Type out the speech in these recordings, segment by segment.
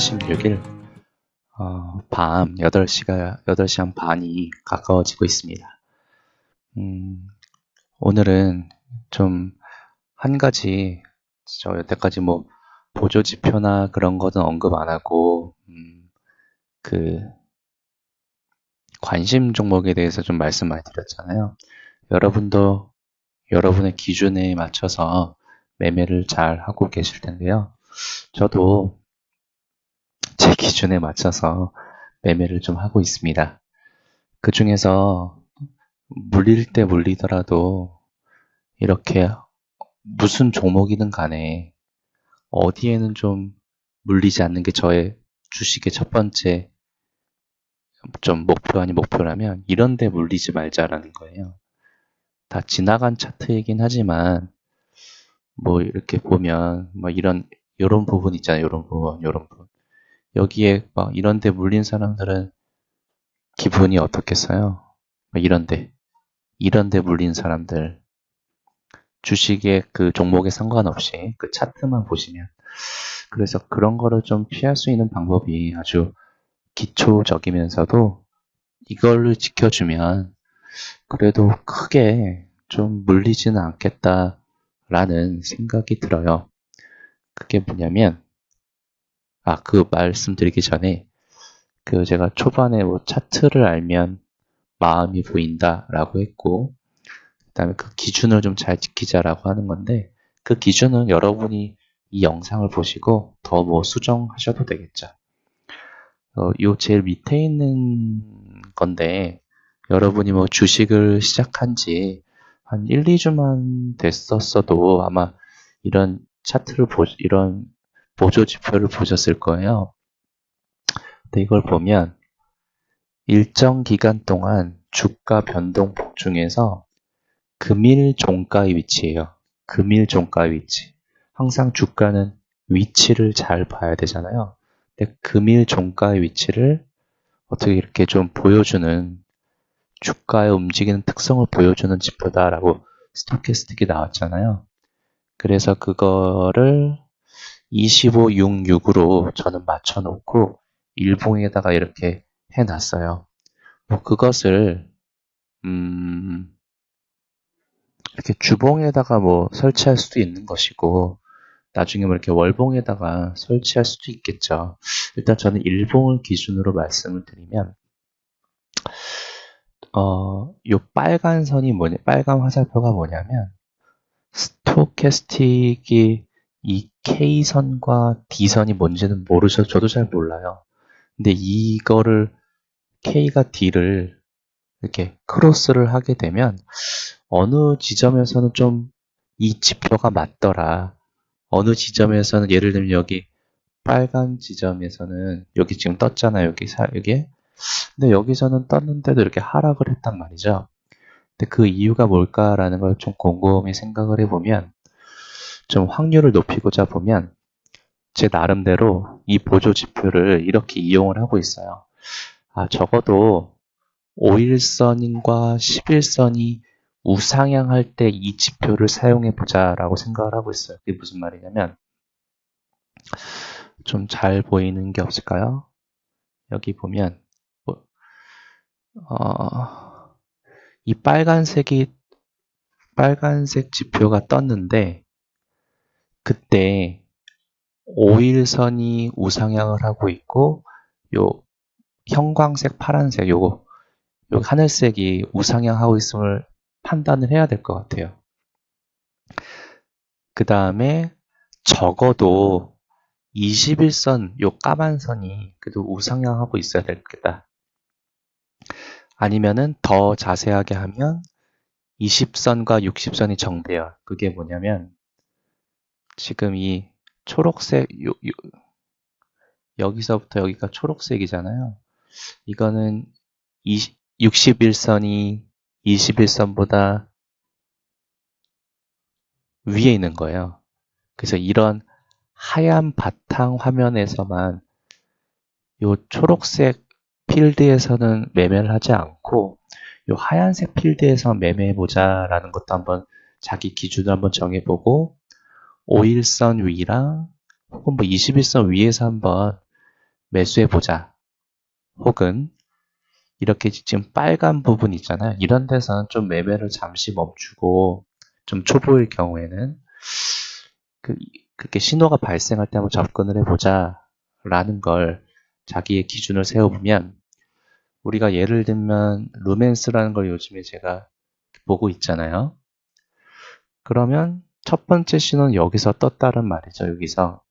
16일 어, 밤 8시가 8시 한 반이 가까워지고 있습니다. 음, 오늘은 좀 한 가지 저 여태까지 뭐 보조 지표나 그런 것은 언급 안 하고 음, 그 관심 종목에 대해서 좀 말씀 많이 드렸잖아요. 여러분도 여러분의 기준에 맞춰서 매매를 잘 하고 계실 텐데요. 저도 제 기준에 맞춰서 매매를 좀 하고 있습니다. 그 중에서 물릴 때 물리더라도 이렇게 무슨 종목이든 간에 어디에는 좀 물리지 않는 게 저의 주식의 첫 번째 좀 목표 아닌 목표라면 이런 데 물리지 말자라는 거예요. 다 지나간 차트이긴 하지만 뭐 이렇게 보면 뭐 이런 이런 부분 있잖아요. 이런 부분, 이런 부분. 여기에 막 이런 데 물린 사람들은 기분이 어떻겠어요? 이런 데 이런 데 물린 사람들 주식의 그 종목에 상관없이 그 차트만 보시면 그래서 그런 거를 좀 피할 수 있는 방법이 아주 기초적이면서도 이걸로 지켜주면 그래도 크게 좀 물리지는 않겠다라는 생각이 들어요. 그게 뭐냐면 아, 그 말씀드리기 전에 그 제가 초반에 뭐 차트를 알면 마음이 보인다라고 했고 그다음에 그 기준을 좀 잘 지키자라고 하는 건데 그 기준은 여러분이 이 영상을 보시고 더 뭐 수정하셔도 되겠죠. 어, 요 제일 밑에 있는 건데 여러분이 뭐 주식을 시작한 지 한 1, 2주만 됐었어도 아마 이런 차트를 보 이런 보조 지표를 보셨을 거예요. 근데 이걸 보면 일정 기간 동안 주가 변동폭 중에서 금일 종가의 위치예요. 금일 종가의 위치. 항상 주가는 위치를 잘 봐야 되잖아요. 근데 금일 종가의 위치를 어떻게 이렇게 좀 보여주는 주가의 움직이는 특성을 보여주는 지표다라고 스토캐스틱이 나왔잖아요. 그래서 그거를 2566으로 저는 맞춰놓고 일봉에다가 이렇게 해놨어요. 뭐 그것을 음 이렇게 주봉에다가 뭐 설치할 수도 있는 것이고 나중에 뭐 이렇게 월봉에다가 설치할 수도 있겠죠. 일단 저는 일봉을 기준으로 말씀을 드리면 어, 요 빨간 선이 뭐냐, 빨간 화살표가 뭐냐면 스토캐스틱이 이 K선과 D선이 뭔지는 모르셔서 저도 잘 몰라요. 근데 이거를 K가 D를 이렇게 크로스를 하게 되면 어느 지점에서는 좀 이 지표가 맞더라. 어느 지점에서는 예를 들면 여기 빨간 지점에서는 여기 지금 떴잖아요. 여기 사, 여기 근데 여기서는 떴는데도 이렇게 하락을 했단 말이죠. 근데 그 이유가 뭘까라는 걸 좀 곰곰이 생각을 해보면 좀 확률을 높이고자 보면 제 나름대로 이 보조 지표를 이렇게 이용을 하고 있어요. 아, 적어도 5일선과 11선이 우상향할 때 이 지표를 사용해 보자라고 생각을 하고 있어요. 그게 무슨 말이냐면 좀 잘 보이는 게 없을까요? 여기 보면 뭐, 어, 이 빨간색이 빨간색 지표가 떴는데 그때 5일선이 우상향을 하고 있고 요 형광색, 파란색 요거 요 하늘색이 우상향하고 있음을 판단을 해야 될 것 같아요. 그 다음에 적어도 21선 요 까만 선이 그래도 우상향하고 있어야 되겠다. 아니면은 더 자세하게 하면 20선과 60선이 정대요. 그게 뭐냐면 지금 이 초록색 요, 요, 여기서부터 여기가 초록색이잖아요. 이거는 20, 61선이 21선보다 위에 있는 거예요. 그래서 이런 하얀 바탕 화면에서만 요 초록색 필드에서는 매매를 하지 않고 요 하얀색 필드에서 매매해 보자 라는 것도 한번 자기 기준을 한번 정해보고 5일선 위랑 혹은 뭐 21선 위에서 한번 매수해 보자. 혹은 이렇게 지금 빨간 부분 있잖아요. 이런 데서는 좀 매매를 잠시 멈추고 좀 초보일 경우에는 그, 그렇게 신호가 발생할 때 한번 접근을 해보자 라는 걸 자기의 기준을 세워보면 우리가 예를 들면 루멘스라는 걸 요즘에 제가 보고 있잖아요. 그러면 첫 번째 신호는 여기서 떴다는 말이죠. 여기서.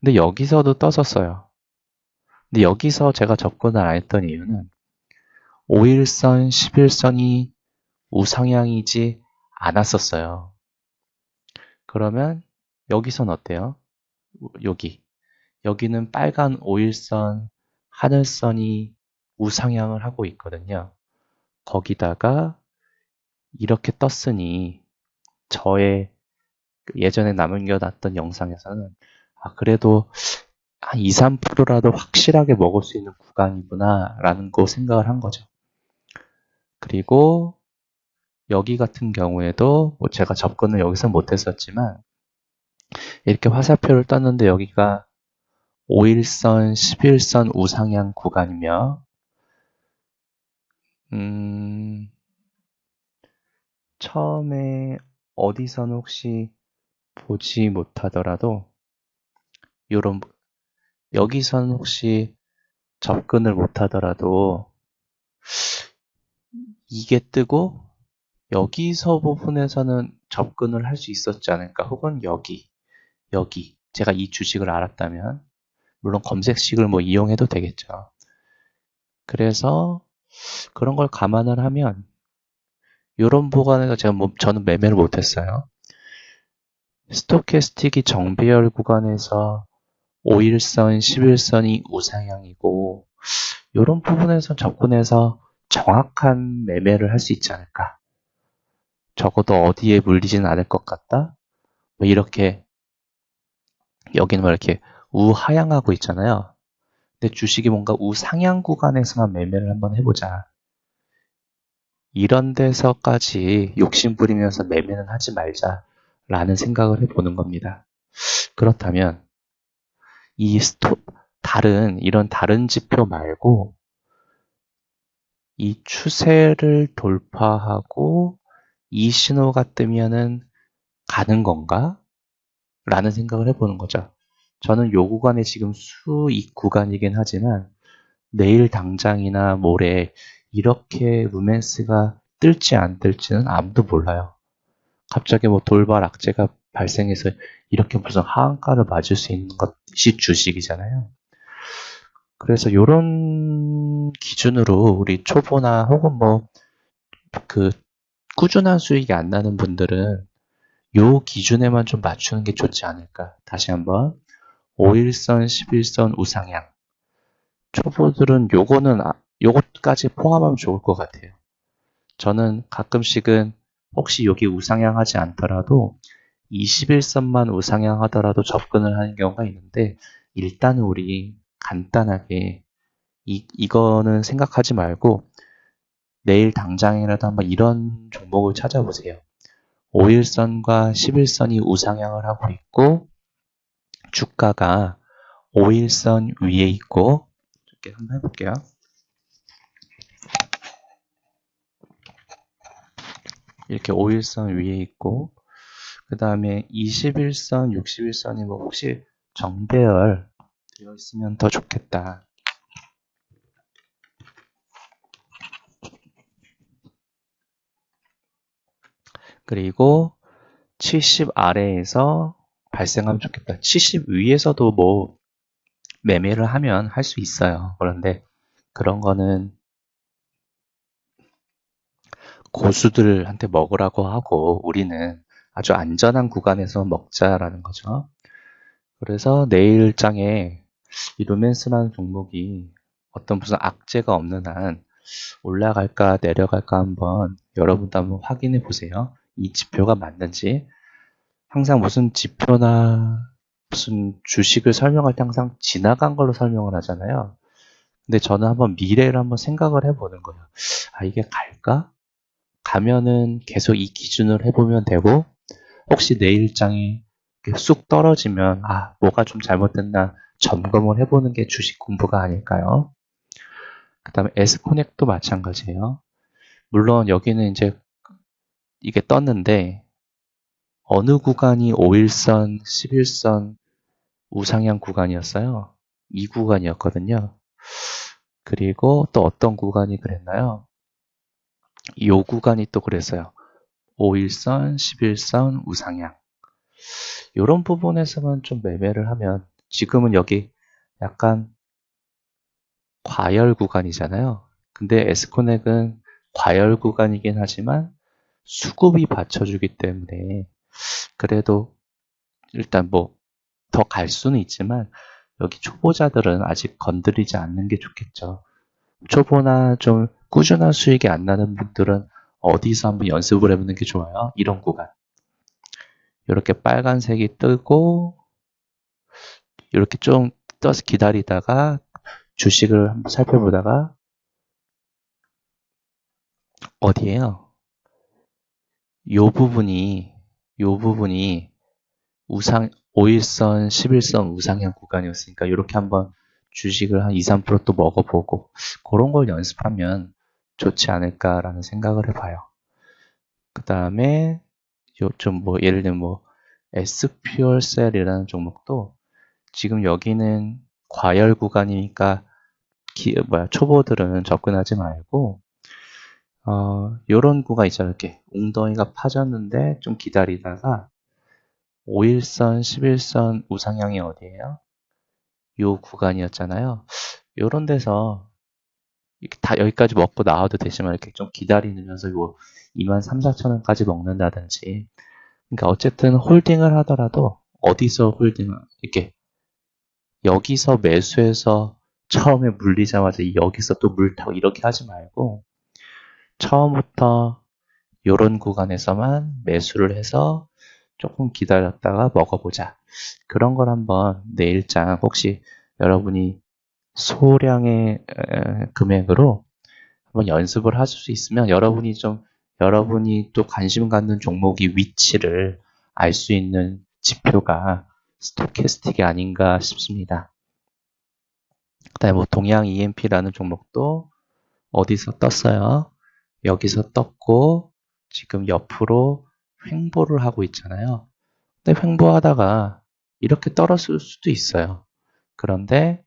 근데 여기서도 떴었어요. 근데 여기서 제가 접근을 안 했던 이유는 5일선, 11선이 우상향이지 않았었어요. 그러면 여기선 어때요? 여기. 여기는 빨간 5일선, 하늘선이 우상향을 하고 있거든요. 거기다가 이렇게 떴으니 저의 예전에 남겨놨던 영상에서는 아 그래도 한 2, 3%라도 확실하게 먹을 수 있는 구간이구나 라는 거 생각을 한 거죠. 그리고 여기 같은 경우에도 뭐 제가 접근을 여기서 못했었지만 이렇게 화살표를 떴는데 여기가 5일선, 11선 우상향 구간이며 음, 처음에 어디선 혹시 보지 못하더라도 요런 여기선 혹시 접근을 못하더라도 이게 뜨고 여기서 부분에서는 접근을 할 수 있었지 않을까? 혹은 여기 여기. 제가 이 주식을 알았다면 물론 검색식을 뭐 이용해도 되겠죠. 그래서 그런 걸 감안을 하면 이런 보관에서 제가 뭐 저는 매매를 못했어요 스토캐스틱이 정배열 구간에서 5일선, 11선이 우상향이고 이런 부분에서 접근해서 정확한 매매를 할 수 있지 않을까. 적어도 어디에 물리지는 않을 것 같다. 뭐 이렇게 여기는 뭐 이렇게 우하향하고 있잖아요. 근데 주식이 뭔가 우상향 구간에서만 매매를 한번 해보자. 이런 데서까지 욕심 부리면서 매매는 하지 말자 라는 생각을 해보는 겁니다. 그렇다면 이 스톱, 다른, 이런 다른 지표 말고 이 추세를 돌파하고 이 신호가 뜨면은 가는 건가? 라는 생각을 해보는 거죠. 저는 요 구간에 지금 수익 구간이긴 하지만 내일 당장이나 모레 이렇게 루멘스가 뜰지 안 뜰지는 아무도 몰라요. 갑자기 뭐 돌발 악재가 발생해서 이렇게 무슨 하한가를 맞을 수 있는 것이 주식이잖아요. 그래서 이런 기준으로 우리 초보나 혹은 뭐 그 꾸준한 수익이 안 나는 분들은 요 기준에만 좀 맞추는 게 좋지 않을까. 다시 한번 5일선, 11선 우상향. 초보들은 요거는 아, 요것까지 포함하면 좋을 것 같아요. 저는 가끔씩은 혹시 여기 우상향 하지 않더라도 21선만 우상향 하더라도 접근을 하는 경우가 있는데 일단은 우리 간단하게 이, 이거는 생각하지 말고 내일 당장이라도 한번 이런 종목을 찾아보세요. 5일선과 11선이 우상향을 하고 있고 주가가 5일선 위에 있고 이렇게 한번 해볼게요. 이렇게 5일선 위에 있고 그 다음에 21선, 61선이 뭐 혹시 정배열 되어 있으면 더 좋겠다. 그리고 70 아래에서 발생하면 좋겠다. 70 위에서도 뭐 매매를 하면 할 수 있어요. 그런데 그런 거는 고수들한테 먹으라고 하고 우리는 아주 안전한 구간에서 먹자라는 거죠. 그래서 내일 장에 이 루멘스라는 종목이 어떤 무슨 악재가 없는 한 올라갈까 내려갈까 한번 여러분도 한번 확인해 보세요. 이 지표가 맞는지. 항상 무슨 지표나 무슨 주식을 설명할 때 항상 지나간 걸로 설명을 하잖아요. 근데 저는 한번 미래를 한번 생각을 해보는 거예요. 아, 이게 갈까? 가면은 계속 이 기준을 해보면 되고, 혹시 내 일장이 쑥 떨어지면 아 뭐가 좀 잘못됐나 점검을 해보는 게 주식 공부가 아닐까요? 그 다음에 에스코넥도 마찬가지예요. 물론 여기는 이제 이게 떴는데 어느 구간이 5일선, 11선 우상향 구간이었어요. 이 구간이었거든요. 그리고 또 어떤 구간이 그랬나요? 이 구간이 또 그랬어요. 5일선, 11선 우상향. 이런 부분에서만 좀 매매를 하면 지금은 여기 약간 과열 구간이잖아요. 근데 에스코넥은 과열 구간이긴 하지만 수급이 받쳐주기 때문에 그래도 일단 뭐 더 갈 수는 있지만 여기 초보자들은 아직 건드리지 않는 게 좋겠죠. 초보나 좀 꾸준한 수익이 안 나는 분들은 어디서 한번 연습을 해보는 게 좋아요. 이런 구간. 이렇게 빨간색이 뜨고 이렇게 좀 떠서 기다리다가 주식을 한번 살펴보다가 어디에요? 요 부분이 요 부분이 우상 5일선, 11선 우상향 구간이었으니까 이렇게 한번 주식을 한 2, 3%또 먹어보고 그런 걸 연습하면 좋지 않을까라는 생각을 해봐요. 그 다음에 좀 뭐 예를 들면 뭐 SPL셀이라는 종목도 지금 여기는 과열 구간이니까 기, 뭐야 초보들은 접근하지 말고 어, 요런 구가 있잖아요. 이렇게 웅덩이가 파졌는데 좀 기다리다가 5일선, 11선 우상향이 어디예요? 요 구간이었잖아요. 요런 데서 다 여기까지 먹고 나와도 되지만 이렇게 좀 기다리면서 요 2만 3, 4천 원까지 먹는다든지 그러니까 어쨌든 홀딩을 하더라도 어디서 홀딩을 이렇게 여기서 매수해서 처음에 물리자마자 여기서 또 물 타고 이렇게 하지 말고 처음부터 이런 구간에서만 매수를 해서 조금 기다렸다가 먹어보자. 그런 걸 한번 내일장 혹시 여러분이 소량의 금액으로 한번 연습을 하실 수 있으면 여러분이 좀 여러분이 또 관심 갖는 종목의 위치를 알 수 있는 지표가 스토캐스틱이 아닌가 싶습니다. 그다음에 뭐 동양 EMP라는 종목도 어디서 떴어요? 여기서 떴고 지금 옆으로 횡보를 하고 있잖아요. 근데 횡보하다가 이렇게 떨어질 수도 있어요. 그런데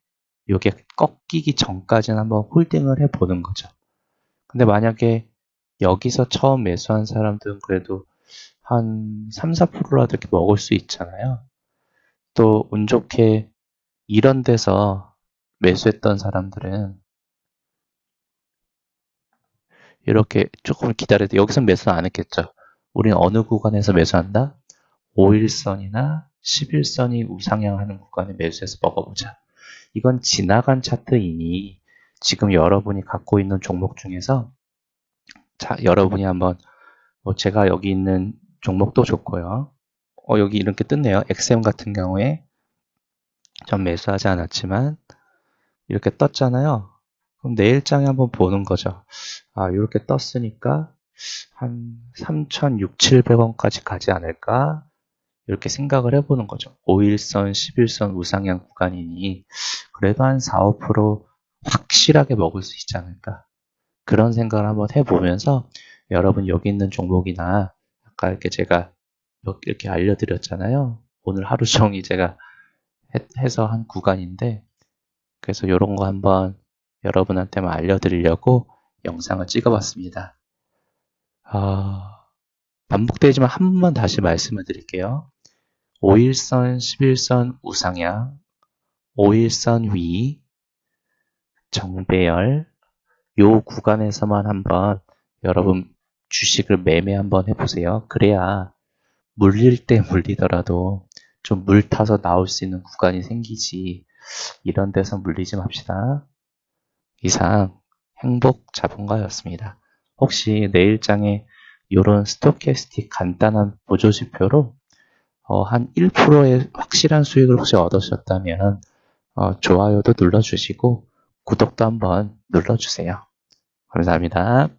이게 꺾이기 전까지는 한번 홀딩을 해보는 거죠. 근데 만약에 여기서 처음 매수한 사람들은 그래도 한 3, 4%라도 이렇게 먹을 수 있잖아요. 또 운 좋게 이런 데서 매수했던 사람들은 이렇게 조금 기다려도 여기서 매수는 안 했겠죠. 우리는 어느 구간에서 매수한다? 5일선이나 11선이 우상향하는 구간에 매수해서 먹어보자. 이건 지나간 차트이니 지금 여러분이 갖고 있는 종목 중에서 자, 여러분이 한번 뭐 제가 여기 있는 종목도 좋고요. 어, 여기 이렇게 떴네요. XM 같은 경우에 전 매수하지 않았지만 이렇게 떴잖아요. 그럼 내일장에 한번 보는 거죠. 아, 이렇게 떴으니까 한 3,600-700원까지 가지 않을까? 이렇게 생각을 해보는 거죠. 5일선, 11선 우상향 구간이니 그래도 한 4, 5% 확실하게 먹을 수 있지 않을까? 그런 생각을 한번 해보면서 여러분 여기 있는 종목이나 아까 이렇게 제가 이렇게 알려드렸잖아요. 오늘 하루 종일 제가 해서 한 구간인데 그래서 이런 거 한번 여러분한테만 알려드리려고 영상을 찍어봤습니다. 아, 반복되지만 한 번만 다시 말씀을 드릴게요. 5일선, 11선 우상향, 5일선 위, 정배열, 요 구간에서만 한번 여러분 주식을 매매 한번 해보세요. 그래야 물릴 때 물리더라도 좀 물 타서 나올 수 있는 구간이 생기지 이런 데서 물리지 맙시다. 이상 행복 자본가였습니다. 혹시 내일장에 이런 스토캐스틱 간단한 보조지표로 어, 한 1%의 확실한 수익을 혹시 얻으셨다면 어, 좋아요도 눌러주시고 구독도 한번 눌러주세요. 감사합니다.